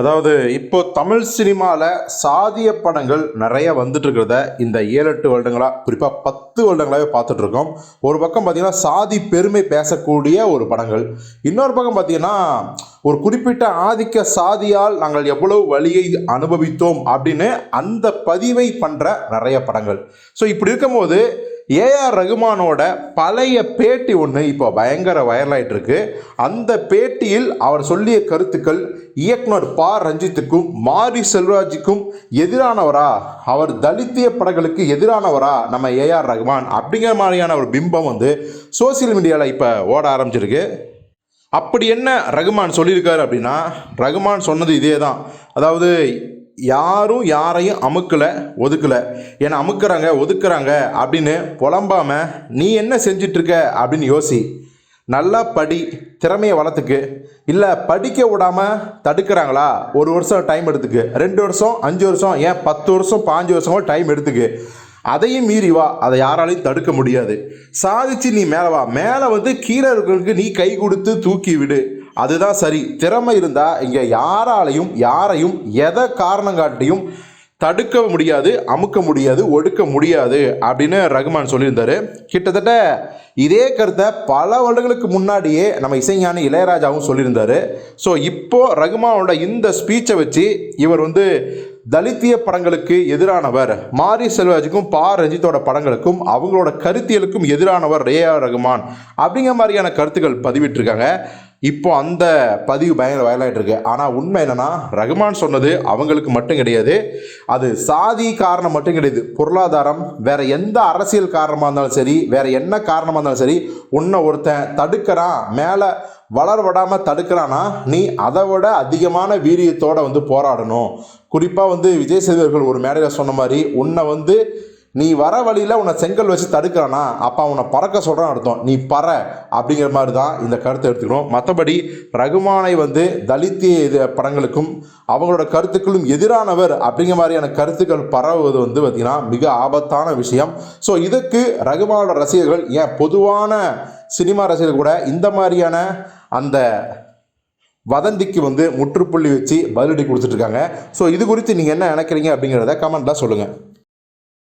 அதாவது இப்போ தமிழ் சினிமாவில் சாதிய படங்கள் நிறைய வந்துட்டு இருக்கிறத இந்த ஏழு எட்டு வருடங்களாக குறிப்பாக பத்து வருடங்களாகவே பார்த்துட்டு இருக்கோம் ஒரு பக்கம் பார்த்தீங்கன்னா சாதி பெருமை பேசக்கூடிய ஒரு படங்கள். இன்னொரு பக்கம் பார்த்தீங்கன்னா ஒரு குறிப்பிட்ட ஆதிக்க சாதியால் நாங்கள் எவ்வளவு வழியை அனுபவித்தோம் அப்படின்னு அந்த பதிவை பண்ணுற நிறைய படங்கள். ஸோ இப்படி இருக்கும்போது ஏஆர் ரகுமானோட பழைய பேட்டி ஒன்று இப்போ பயங்கர வைரலாயிட்டு இருக்கு அந்த பேட்டியில் அவர் சொல்லிய கருத்துக்கள் இயக்குனர் ப. ரஞ்சித்துக்கும் மாரி செல்வராஜுக்கும் எதிரானவரா? அவர் தலித்திய படங்களுக்கு எதிரானவரா? நம்ம ஏஆர் ரகுமான் அப்படிங்கிற மாதிரியான ஒரு பிம்பம் வந்து சோசியல் மீடியாவில் இப்போ ஓட ஆரம்பிச்சிருக்கு. அப்படி என்ன ரகுமான் சொல்லியிருக்காரு அப்படின்னா ரகுமான் சொன்னது இதே தான் அதாவது யாரும் யாரையும் அமுக்கலை ஒதுக்கலை. ஏன்னா அமுக்குறாங்க ஒதுக்குறாங்க அப்படின்னு புலம்பாமல் நீ என்ன செஞ்சிட்ருக்க? அப்படின்னு யோசி. நல்லா படி திறமையை வளர்த்துக்கு. இல்லை படிக்க விடாமல் தடுக்கிறாங்களா? ஒரு வருஷம் டைம் எடுத்துக்கு. ரெண்டு வருஷம் அஞ்சு வருஷம் ஏன் பத்து வருஷம் பாஞ்சு வருஷம் டைம் எடுத்துக்கு. அதையும் மீறி வா. அதை யாராலையும் தடுக்க முடியாது. சாதிச்சு நீ மேலே வா. மேலே வந்து கீழே இருக்கிறதுக்கு நீ கை கொடுத்து தூக்கி விடு. அதுதான் சரி. திறமை இருந்தால் இங்கே யாராலையும் யாரையும் எதை காரணம் காட்டியும் தடுக்க முடியாது அமுக்க முடியாது ஒடுக்க முடியாது அப்படின்னு ரகுமான் சொல்லியிருந்தாரு. கிட்டத்தட்ட இதே கருத்தை பல வருடங்களுக்கு முன்னாடியே நம்ம இசைஞானி இளையராஜாவும் சொல்லியிருந்தாரு. ஸோ இப்போது ரகுமானோட இந்த ஸ்பீச்சை வச்சு இவர் வந்து தலித்திய படங்களுக்கு எதிரானவர் மாரி செல்வராஜுக்கும் பா. ரஞ்சித்தோட படங்களுக்கும் அவங்களோட கருத்தியலுக்கும் எதிரானவர் ஏஆர் ரகுமான். அப்படிங்கிற மாதிரியான கருத்துக்கள் பதிவிட்டிருக்காங்க. இப்போ அந்த பதிவு பயங்கர வயலாகிட்டு இருக்கு ஆனால் உண்மை என்னன்னா ரகுமான் சொன்னது அவங்களுக்கு மட்டும் கிடையாது. அது சாதி காரணம் மட்டும் கிடையாது. பொருளாதாரம் வேற எந்த அரசியல் காரணமாக இருந்தாலும் சரி வேற என்ன காரணமாக இருந்தாலும் சரி உன்னை ஒருத்தன் தடுக்கிறான் மேலே வளர விடாமல் தடுக்கிறான்னா நீ அதை விட அதிகமான வீரியத்தோடு வந்து போராடணும். குறிப்பாக வந்து விஜய் சேதுவர்கள் ஒரு மேடையில் சொன்ன மாதிரி உன்னை வந்து நீ வர வழியில் உன்னை செங்கல் வச்சு தடுக்கிறானா? அப்போ அவனை பறக்க சொல்கிறான் அர்த்தம். நீ பற அப்படிங்கிற மாதிரி தான் இந்த கருத்தை எடுத்துக்கணும் மற்றபடி ரகுமானை வந்து தலித் இது படங்களுக்கும் அவங்களோட கருத்துக்களும் எதிரானவர் அப்படிங்கிற மாதிரியான கருத்துக்கள் பரவுவது வந்து பார்த்திங்கன்னா மிக ஆபத்தான விஷயம். ஸோ இதுக்கு ரகுமானோட ரசிகர்கள் ஏன் பொதுவான சினிமா ரசிகர்கள் கூட இந்த மாதிரியான அந்த வதந்திக்கு வந்து முற்றுப்புள்ளி வச்சு பதிலடி கொடுத்துட்ருக்காங்க ஸோ இது குறித்து நீங்கள் என்ன நினைக்கிறீங்க அப்படிங்கிறத கமெண்ட்டில் சொல்லுங்கள்